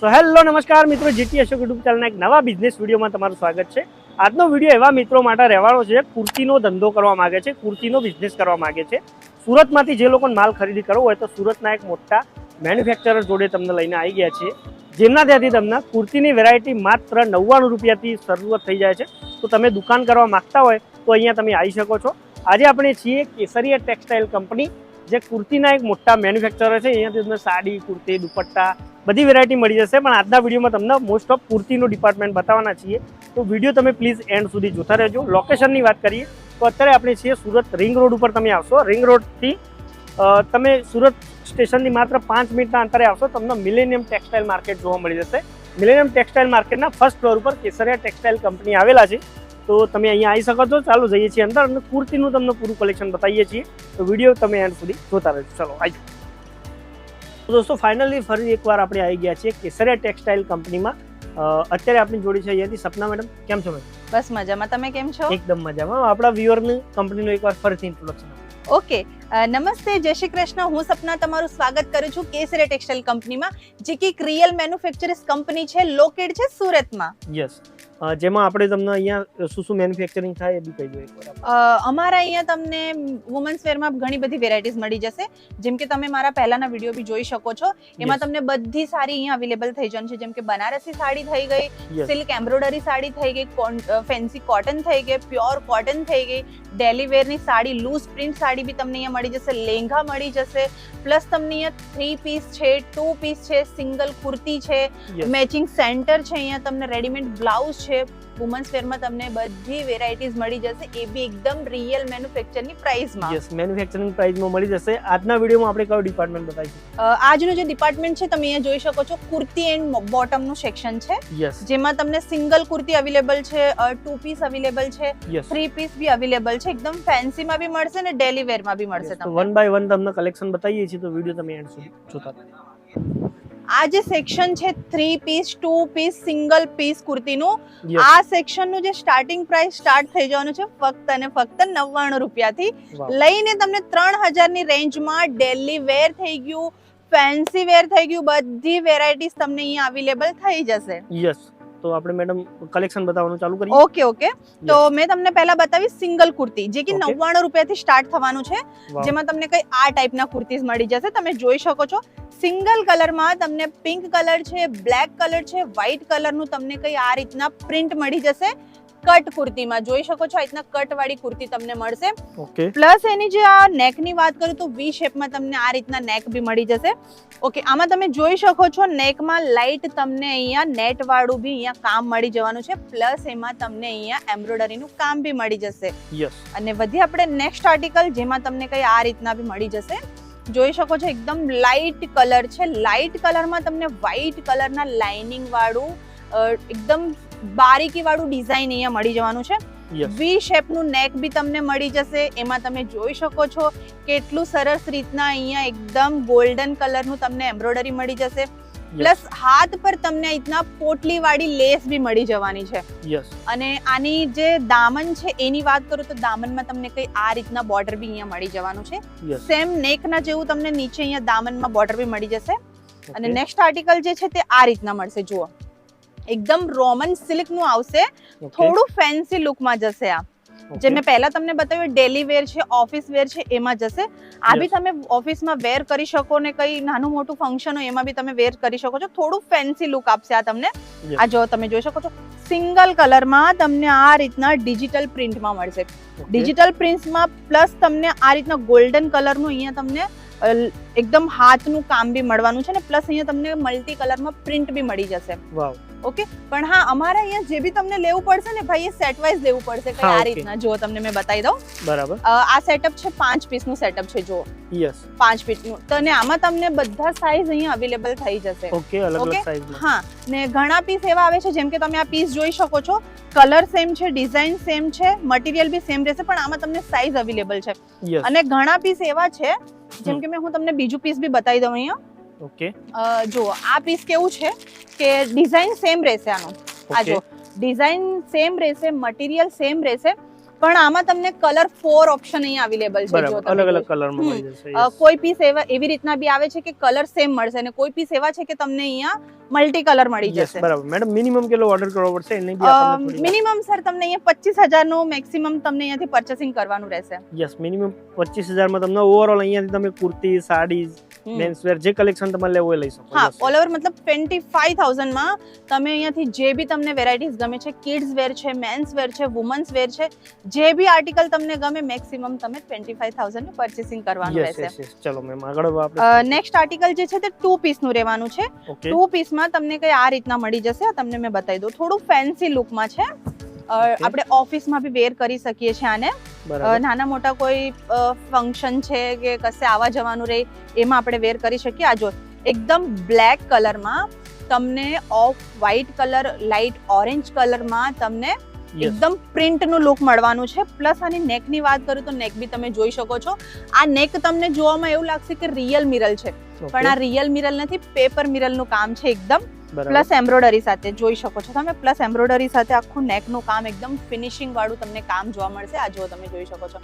So hello નમસ્કાર મિત્રો. GT Ashok YouTube ચેનલના એક નવા બિઝનેસ વિડીયોમાં તમારું સ્વાગત છે. આજનો વીડિયો એવા મિત્રો માટે રહેવાનો છે, કુર્તીનો ધંધો કરવા માગે છે, કુર્તીનો બિઝનેસ કરવા માગે છે. સુરતમાંથી જે લોકોને માલ ખરીદી કરવો હોય તો સુરતના એક મોટા મેન્યુફેક્ચરર જોડે તમને લઈને આવી ગયા છીએ. જેમના ત્યાંથી તમને કુર્તીની વેરાયટી માત્ર નવ્વાણું રૂપિયાથી શરૂઆત થઈ જાય છે. તો તમે દુકાન કરવા માંગતા હોય તો અહીંયા તમે આવી શકો છો. આજે આપણે છીએ કેસરિયા ટેક્સટાઇલ કંપની જે કુર્તીના એક મોટા મેન્યુફેક્ચરર છે. અહીંયાથી તમને સાડી, કુર્તી, દુપટ્ટા બધી વેરાયટી મળી જશે, પણ આજના વિડીયોમાં તમને મોસ્ટ ઓફ કુર્તીનું ડિપાર્ટમેન્ટ બતાવવાના છીએ. તો વીડિયો તમે પ્લીઝ એન્ડ સુધી જોતા રહેજો. લોકેશનની વાત કરીએ, તો અત્યારે આપણે છીએ સુરત રિંગ રોડ ઉપર તમે આવશો. રિંગ રોડથી તમે સુરત સ્ટેશનથી માત્ર પાંચ મિનિટના અંતરે આવશો, તમને મિલેનિયમ ટેક્સટાઇલ માર્કેટ જોવા મળી જશે. મિલેનિયમ ટેક્સટાઇલ માર્કેટના ફર્સ્ટ ફ્લોર ઉપર કેસરિયા ટેક્સટાઇલ કંપની આવેલા છે. તો તમે અહીંયા આવી શકો છો. ચાલો જઈએ છીએ અંદર અને કુર્તીનું તમને પૂરું કલેક્શન બતાવીએ છીએ. તો વીડિયો તમે એન્ડ સુધી જોતા રહેજો. ચલો આવી તો દોસ્તો ફાઇનલી ફરી એકવાર આપણે આવી ગયા છીએ કેસરિયા ટેક્સટાઇલ કંપનીમાં. અત્યારે આપણી જોડી છે અહીંયાથી સપના મેડમ કેમ છો મેડમ? બસ મજામાં. તમે કેમ છો? એકદમ મજામાં. આપણા વ્યુઅરની કંપનીનું એકવાર ફરીથી ઇન્ટ્રોડક્શન ઓકે નમસ્તે જય શ્રી કૃષ્ણ. હું સપના તમારું સ્વાગત કરું છું કેસરે ટેક્સટાઇલ કંપનીમાં જે કે એક રિયલ મેન્યુફેક્ચરર્સ કંપની છે લોકેટ છે સુરતમાં. યસ. જેમાં આપણે તમને અહીંયા શું શું મેન્યુફેક્ચરિંગ થાય એ બી કહી દો એકવાર અમારા અહીંયા તમને વુમન્સ વેરમાં ઘણી બધી વેરાયટીઝ મળી જશે. જેમ કે તમે મારા પહેલાના વીડિયો બી જોઈ શકો છો. એમાં તમને બધી સારી અહીંયા અવેલેબલ થઈ જવાની છે. જેમ કે બનારસી સાડી થઈ ગઈ. સિલ્ક એમ્બ્રોઇડરી સાડી થઈ ગઈ ફેન્સી કોટન થઈ ગઈ પ્યોર કોટન થઈ ગઈ. ડેલી વેરની સાડી લૂઝ પ્રિન્ટ સાડી બી તમને અહીંયા મળી જશે લેંઘા મળી જશે પ્લસ તમને અહીંયા થ્રી પીસ છે ટુ પીસ છે સિંગલ કુર્તી છે મેચિંગ સેન્ટર છે અહીંયા તમને રેડીમેડ બ્લાઉઝ છે વુમન્સ વેરમાં તમને બધી વેરાયટીઝ મળી જશે એ બી એકદમ રિયલ મેન્યુફેક્ચરની પ્રાઇસમાં યસ મેન્યુફેક્ચરિંગ પ્રાઇસમાં મળી જશે. આજના વિડીયોમાં આપણે કયો ડિપાર્ટમેન્ટ બતાવીશું? આજનું જે ડિપાર્ટમેન્ટ છે તમે અહીંયા જોઈ શકો છો કુર્તી એન્ડ બોટમનું સેક્શન છે. યસ જેમાં તમને સિંગલ કુર્તી અવેલેબલ છે ટુ પીસ અવેલેબલ છે થ્રી પીસ બી અવેલેબલ છે એકદમ ફેન્સીમાં બી મળશે ને ડેલી વેરમાં બી મળશે. તો વન બાય વન તમને કલેક્શન બતાવીએ છીએ તો વીડિયો તમે એન્ડ સુધી જોતા આ જે સેક્શન છે three piece two piece single piece કુર્તીનું આ સેક્શનનું જે સ્ટાર્ટિંગ પ્રાઇસ સ્ટાર્ટ થઈ જવાનું છે ફક્ત અને ફક્ત નવ્વાણું રૂપિયાથી. લઈને તમને ત્રણ હજારની રેન્જમાં ડેલી વેર થઈ ગયું ફેન્સી વેર થઈ ગયું બધી વેરાયટીઝ તમને અહીંયા અવેલેબલ થઈ જશે. યસ તો આપણે મેડમ કલેક્શન બતાવવાનું ચાલુ કરીએ. ઓકે ઓકે તો મેં તમને પહેલા બતાવી સિંગલ કુર્તી જે કે. નવ્વાણું રૂપિયાથી સ્ટાર્ટ થવાનું છે. જેમાં તમને કઈ આ ટાઈપના કુર્તીઝ મળી જશે. તમે જોઈ શકો છો સિંગલ કલરમાં તમને પિંક કલર છે બ્લેક કલર છે વ્હાઇટ કલરનું તમને કઈ આ રીતના પ્રિન્ટ મળી જશે. કટ કુર્તીમાં. જોઈ શકો છો આ રીતના કટ વાળી કુર્તી તમને મળશે. ઓકે. પ્લસ એની જે આ નેકની વાત કરું તો વી શેપમાં તમને આ રીતના નેક બી મળી જશે. ઓકે આમાં તમે જોઈ શકો છો નેકમાં લાઇટ તમને અહીંયા નેટ વાળું બી અહીંયા કામ મળી જવાનું છે. પ્લસ એમાં તમને અહીંયા એમ્બ્રોઇડરીનું કામ બી મળી જશે. યસ અને વધી આપણે નેક્સ્ટ આર્ટિકલ જેમાં તમને કઈ આ રીતના બી મળી જશે. જોઈ શકો છો એકદમ લાઇટ કલર છે. લાઇટ કલરમાં તમને વ્હાઇટ કલરના લાઇનિંગ વાળું એકદમ બારીકી વાળું ડિઝાઇન અહીંયા મળી જવાનું છે. વી શેપનું નેક બી તમને મળી જશે. એમાં તમે જોઈ શકો છો કેટલું સરસ રીતના અહીંયા એકદમ ગોલ્ડન કલરનું તમને એમ્બ્રોઇડરી મળી જશે. પ્લસ હાથ પર તમને રીતના પોટલી વાળી લેસ બી મળી જવાની છે. અને આની જે દામન છે એની વાત કરું તો દામનમાં તમને કઈ આ રીતના બોર્ડર બી અહીંયા મળી જવાનું છે. સેમ નેકના જેવું તમને નીચે અહીંયા દામનમાં બોર્ડર બી મળી જશે. અને નેક્સ્ટ આર્ટિકલ જે છે તે આ રીતના મળશે જુઓ. એકદમ રોમન સિલ્કનું આવશે થોડું ફેન્સી લુકમાં જશે આ. જે મેં પહેલા તમને બતાવ્યું ડેલી વેર છે ઓફિસ વેર છે એમાં જશે. આ બી તમે ઓફિસમાં વેર કરી શકો ને કઈ નાનું મોટું ફંક્શન હોય એમાં બી તમે વેર કરી શકો છો. થોડું ફેન્સી લુક આપશે આ તમને. આ જો તમે જોઈ શકો છો સિંગલ કલરમાં તમને આ રીતના ડિજિટલ પ્રિન્ટમાં મળશે. ડિજિટલ પ્રિન્ટમાં પ્લસ તમને આ રીતના ગોલ્ડન કલરનું અહીંયા તમને એકદમ હાથનું કામ બી મળવાનું છે ને પ્લસ અહીંયા તમને મલ્ટી કલરમાં પ્રિન્ટ બી મળી જશે. Wow okay? પણ હા અમારે અહીંયા જે બી તમને લેવું પડશે ને ભાઈ એ સેટ વાઇઝ લેવું પડશે કઈ આ રીતના. જો તમને મેં બતાવી દઉં. બરાબર. આ સેટઅપ છે પાંચ પીસનું સેટઅપ છે જો યસ પાંચ પીસનું તો ને આમાં તમને બધા સાઇઝ અહીંયા અવેલેબલ થઈ જશે. ઓકે અલગ અલગ Okay. હા. ને ઘણા પીસ એવા આવે છે જેમ કે તમે આ પીસ જોઈ શકો છો. કલર સેમ છે ડિઝાઇન સેમ છે મટીરિયલ બી સેમ રહેશે પણ આમાં તમને સાઇઝ અવેલેબલ છે. અને ઘણા પીસ એવા છે જેમ કે મેં હું તમને બીજું પીસ બી બતાવી દઉં અહીંયા. ઓકે. જો આ પીસ કેવું છે કે ડિઝાઇન સેમ રહેશે આનો. આ જો ડિઝાઇન સેમ રહેશે મટીરિયલ સેમ રહેશે પણ આમાં તમને કલર ફોર ઓપ્શન અહીંયા અવેલેબલ છે જો અલગ અલગ કલરમાં મળી જશે કોઈ પીસ એવા એવી રીતના બી આવે છે કે કલર સેમ મળશે અને કોઈ પીસ એવા છે કે તમને અહીંયા મલ્ટી કલર મળી જશે. બરાબર. મેડમ મિનિમમ કેટલો ઓર્ડર કરવો પડશે? એને બી આપણને મિનિમમ સર તમને અહીંયા પચીસ હજારનું મેક્સિમમ તમને અહીંયાથી પરચેસિંગ કરવાનું રહેશે. યસ મિનિમમ પચીસ હજારમાં તમને ઓવરઓલ અહીંયાથી તમે કુર્તી સાડી. મેન્સ વેર જે કલેક્શન તમારે લેવું એ લઈ શકો હા ઓલ ઓવર મતલબ 25000 માં તમે અહીંયાથી જે બી તમને વેરાયટીઝ ગમે છે કિડ્સ વેર છે મેન્સ વેર છે વુમન્સ વેર છે જે બી આર્ટિકલ તમને ગમે મેક્સિમમ તમે ટ્વેન્ટી ફાઈવ થાઉઝન્ડ પરચેસિંગ કરવાનું રહેશે. ચલો મેમ આગળ આપણે નેક્સ્ટ આર્ટિકલ જે છે તે ટુ પીસનું રહેવાનું છે. ટુ ટુ પીસમાં તમને કઈ આ રીતના મળી જશે તમને મેં બતાવી દઉં. થોડું ફેન્સી લુકમાં છે. આપણે ઓફિસમાં બી વેર કરી શકીએ છીએ આને. નાના મોટા કોઈ ફંક્શન છે કે કશે આવવા જવાનું રહે એમાં આપણે વેર કરી શકીએ. આ જો એકદમ બ્લેક કલરમાં તમને off white colour light orange કલરમાં તમને એકદમ પ્રિન્ટનું લુક મળવાનું છે. પ્લસ આની નેકની વાત કરું તો નેક બી તમે જોઈ શકો છો. આ નેક તમને જોવામાં એવું લાગશે કે રિયલ મિરલ છે. પણ આ રિયલ મિરલ નથી પેપર મિરલનું કામ છે એકદમ. પ્લસ એમ્બ્રોડરી સાથે જોઈ શકો છો તમે. પ્લસ એમ્બ્રોડરી સાથે આખું નેકનું કામ એકદમ ફિનિશિંગ વાળું તમને કામ જોવા મળશે. આ જો તમે જોઈ શકો છો.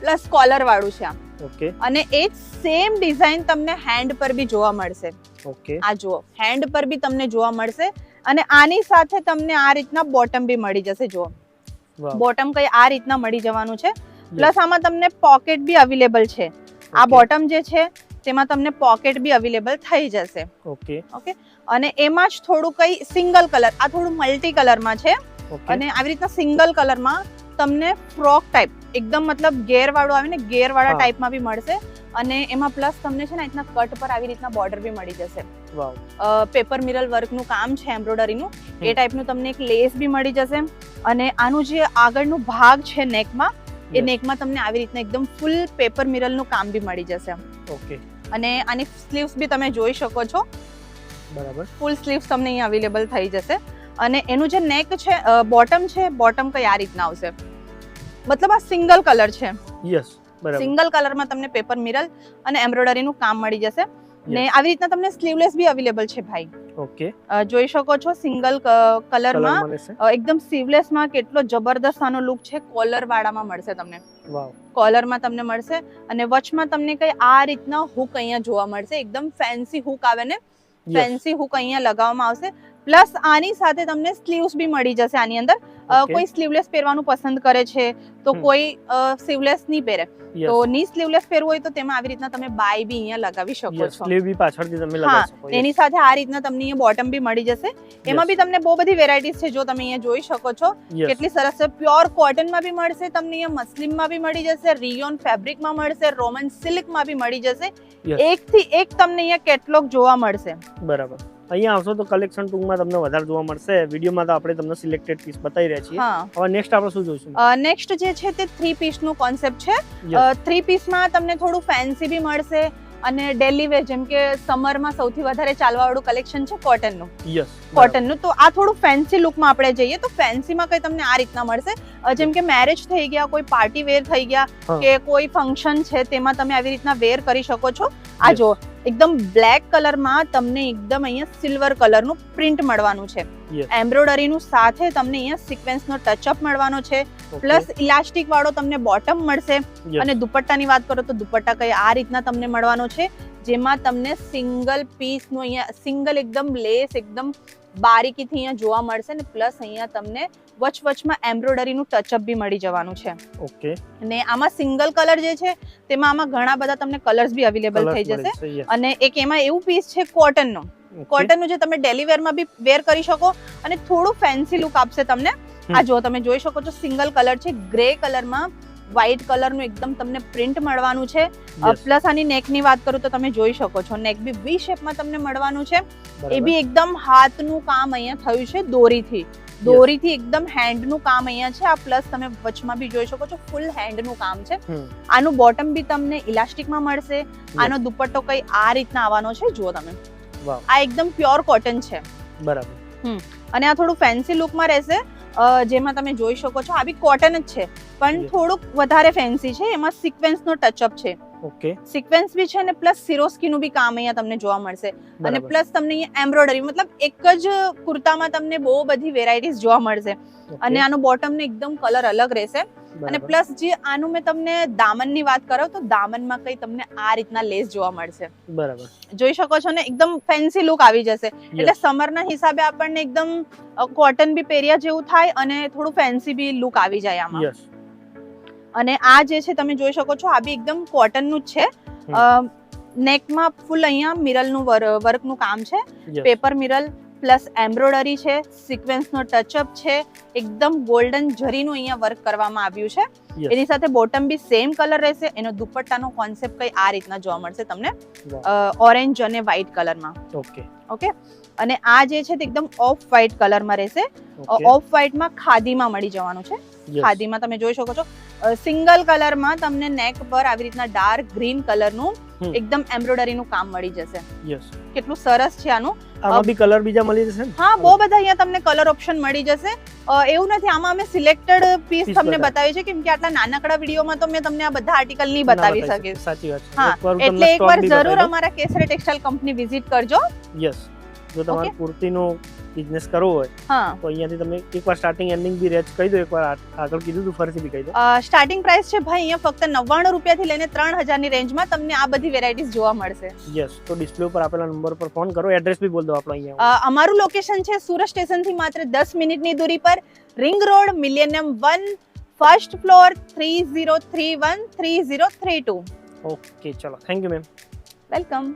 પ્લસ કોલર વાળું છે આમ ઓકે અને એ જ સેમ ડિઝાઇન તમને હેન્ડ પર બી જોવા મળશે. ઓકે આ જુઓ. હેન્ડ પર બી તમને જોવા મળશે. અને આની સાથે તમને આ રીતના બોટમ બી મળી જશે જુઓ. બોટમ કઈ આ રીતના મળી જવાનું છે. પ્લસ આમાં તમને પોકેટ બી અવેલેબલ છે. આ બોટમ જે છે તેમાં તમને પોકેટ બી અવેલેબલ થઈ જશે. ઓકે ઓકે અને એમાં જ થોડું કઈ સિંગલ કલર આ થોડું મલ્ટી કલરમાં છે અને આવી રીતના સિંગલ કલરમાં તમને ફ્રોક ટાઈપ એકદમ મતલબ ઘેર વાળું આવે ને ગેરવાળા ટાઈપમાં બી મળશે. અને એમાં પ્લસ તમને છે ને રીતના કટ પર આવી રીતના બોર્ડર બી મળી જશે. પેપર મિરલ વર્કનું કામ છે એમ્બ્રોડરીનું એ ટાઈપનું તમને એક લેસ બી મળી જશે. અને આનું જે આગળનું ભાગ છે નેકમાં એ નેકમાં તમને આવી રીતના એકદમ ફૂલ પેપર મિરલનું કામ બી મળી જશે. ઓકે અને આની સ્લીવ્સ બી તમે જોઈ શકો છો. બરાબર. ફૂલ સ્લીવ્સ તમને અહીંયા અવેલેબલ થઈ જશે. અને એનું જે નેક છે બોટમ છે બોટમ કઈ આ રીતના આવશે? મતલબ આ સિંગલ કલર છે. યસ બરાબર. સિંગલ કલરમાં તમને પેપર મિરર અને એમ્બ્રોઇડરીનું કામ મળી જશે. ને આવી રીતના તમને સ્લીવલેસ બી અવેલેબલ છે ભાઈ. ઓકે જોઈ શકો છો સિંગલ કલરમાં. એકદમ સીવલેસમાં કેટલો જબરદસ્ત આનો લુક છે. કોલર વાળામાં મળશે તમને. કોલરમાં તમને મળશે. અને વચમાં તમને કઈ આ રીતના હુક અહીંયા જોવા મળશે. એકદમ ફેન્સી હુક આવે ને? ફેન્સી હુક અહીંયા લગાવવામાં આવશે. પ્લસ આની સાથે તમને સ્લીવ્સ બી મળી જશે આની અંદર. કોઈ સ્લીવલેસ પહેરવાનું પસંદ કરે છે તો કોઈ સ્લીવલેસ નહીં પહેરે. તો ની સ્લીવલેસ પહેરવું હોય તો તેમાં આવી રીતના તમે બાય બી અહીંયા લગાવી શકો છો. સ્લીવ બી પાછળથી તમે લગાવી શકો એની સાથે આ રીતના તમને અહીંયા બોટમ બી મળી જશે. એમાં બી તમને બહુ બધી વેરાયટીઝ છે જો તમે અહીંયા જોઈ શકો છો. કેટલી સરસ છે. પ્યોર કોટનમાં બી મળશે તમને અહીંયા મસ્લિનમાં બી મળી જશે રિયોન ફેબ્રિકમાં મળશે રોમન સિલ્કમાં બી મળી જશે. એક થી એક તમને અહીંયા કેટલોગ જોવા મળશે. બરાબર. અહીંયા આવશો તો કલેક્શન ટૂંકમાં તમને વધારે જોવા મળશે. વિડીયોમાં તો આપણે તમને સિલેક્ટેડ પીસ બતાવી રહ્યા છીએ. હવે નેક્સ્ટ આપણે શું જોઈશું? નેક્સ્ટ જે છે તે થ્રી પીસનું કોન્સેપ્ટ છે. થ્રી પીસમાં તમને થોડું ફેન્સી બી મળશે. અને ડેલી વેર જેમ કે સમરમાં સૌથી વધારે ચાલવાવાળું કલેક્શન છે કોટનનું યસ કોટનનું તો આ થોડું ફેન્સી લુકમાં આપણે જઈએ તો ફેન્સીમાં કંઈ તમને આ રીતના મળશે. જેમ કે મેરેજ થઈ ગયા કોઈ પાર્ટી વેર થઈ ગયા કે કોઈ ફંક્શન છે તેમાં તમે આવી રીતના વેર કરી શકો છો. આ જો એકદમ બ્લેક કલરમાં તમને એકદમ અહીંયા સિલ્વર કલરનું પ્રિન્ટ મળવાનું છે. Yes. એમ્બ્રોઇડરીનું સાથે તમને અહીંયા સિક્વન્સનો ટચઅપ મળવાનો છે. પ્લસ ઇલાસ્ટિક વાળો તમને બોટમ મળશે. અને દુપટ્ટાની વાત કરો તો દુપટ્ટા કઈ આ રીતના તમને મળવાનો છે. જેમાં તમને સિંગલ પીસનું અહીંયા સિંગલ એકદમ લેસ એકદમ બારીકીથી અહીંયા જોવા મળશે ને પ્લસ અહીંયા તમને વચ વચમાં એમ્બ્રોઇડરીનું ટચઅપ બી મળી જવાનું છે. ઓકે અને આમાં સિંગલ કલર જે છે તેમાં આમાં ઘણા બધા તમને કલર્સ બી અવેલેબલ થઈ જશે. અને એક એમાં એવું પીસ છે કોટનનો. કોટનનું જે તમે ડેલી વેરમાં બી વેર કરી શકો અને થોડું ફેન્સી લુક આપશે તમને. આ જો તમે જોઈ શકો છો સિંગલ કલર છે ગ્રે કલરમાં વ્હાઇટ કલરનું એકદમ તમને પ્રિન્ટ મળવાનું છે. પ્લસ આની નેકની વાત કરું તો તમે જોઈ શકો છો નેક બી વી શેપમાં તમને મળવાનું છે. એ બી એકદમ હાથનું કામ અહીંયા થયું છે દોરીથી. દોરીથી એકદમ હેન્ડનું કામ અહીંયા છે. આ પ્લસ તમે વચમાં બી જોઈ શકો છો ફૂલ હેન્ડનું કામ છે. આનું બોટમ બી તમને ઇલાસ્ટિકમાં મળશે. આનો દુપટ્ટો કઈ આ રીતના આવવાનો છે જુઓ તમે. આ એકદમ પ્યોર કોટન છે. બરાબર. અને આ થોડું ફેન્સી લુકમાં રહેશે. જેમાં તમે જોઈ શકો છો. આ બી કોટન જ છે. પણ થોડુંક વધારે ફેન્સી છે. એમાં સિક્વેન્સનો ટચઅપ છે. ઓકે સિક્વેન્સ બી છે અને પ્લસ સિરોસ્કીનું બી કામ અહીંયા તમને જોવા મળશે. અને પ્લસ તમને અહીંયા એમ્બ્રોઇડરી મતલબ એક જ કુર્તામાં તમને બહુ બધી વેરાયટીઝ જોવા મળશે. અને આનો બોટમ ને એકદમ કલર અલગ રહેશે. અને પ્લસ જે આનું મેં તમને દામનની વાત કરો તો દામનમાં કઈ તમને આ રીતના લેસ જોવા મળશે. બરાબર. જોઈ શકો છો ને એકદમ ફેન્સી લુક આવી જશે. એટલે સમરના હિસાબે આપણને એકદમ કોટન બી પહેર્યા જેવું થાય અને થોડું ફેન્સી બી લુક આવી જાય આમાં. યસ અને આ જે છે તમે જોઈ શકો છો આ બી એકદમ કોટનનું જ છે. નેકમાં ફૂલ અહીંયા મિરલનું વર્કનું કામ છે. પેપર મિરલ પ્લસ એમ્બ્રોડરી છે સિક્વેન્સનો ટચઅપ છે એકદમ ગોલ્ડન જરીનું અહીંયા વર્ક કરવામાં આવ્યું છે. એની સાથે બોટમ બી સેમ કલર રહેશે. એનો દુપટ્ટાનો કોન્સેપ્ટ કઈ આ રીતના જોવા મળશે તમને. ઓરેન્જ અને વ્હાઇટ કલરમાં ઓકે ઓકે અને આ જે છે તે એકદમ ઓફ વ્હાઇટ કલરમાં રહેશે. ઓફ વ્હાઇટમાં ખાદીમાં મળી જવાનું છે. ખાદીમાં તમે જોઈ શકો છો. સિંગલ કલરમાં તમને નેક પર આવી રીતના ડાર્ક ગ્રીન કલરનું. એકદમ એમ્બ્રોડરીનું કામ મળી જશે. કેટલું સરસ છે આનું. આમાં બી કલર બીજા મળી જશે હા બહુ બધા અહીંયા તમને કલર ઓપ્શન મળી જશે. એવું નથી આમાં અમે સિલેક્ટેડ પીસ તમને. બતાવી છે કેમ કે આટલા નાનકડા વિડીયોમાં તો મેં તમને આ બધા આર્ટિકલ નહીં બતાવી શકે. સાચી વાત છે. હા, એટલે એકવાર જરૂર અમારા કેસરી ટેક્સટાઇલ કંપની વિઝિટ કરજો. યસ જો તમારે કુર્તીનો બિઝનેસ કરવો હોય હા તો અહીંયાથી તમે એકવાર સ્ટાર્ટિંગ એન્ડિંગ બી રેચ કહી દો એકવાર આ- આગળ કીધું તું ફરીથી બી કહી દો સ્ટાર્ટિંગ પ્રાઇસ છે ભાઈ અહીંયા ફક્ત નવ્વાણું રૂપિયાથી લઈને ત્રણ હજારની રેન્જમાં તમને આ બધી વેરાયટીઝ જોવા મળશે યસ તો ડિસ્પ્લે ઉપર આપેલા નંબર પર ફોન કરો એડ્રેસ બી બોલ દો આપણો અહીંયા અ, અમારું લોકેશન છે સુરત સ્ટેશનથી માત્ર દસ મિનિટની દૂરી પર ring road millennium one first floor three zero three one three zero three two okay ચલો થેન્ક યુ મેમ વેલકમ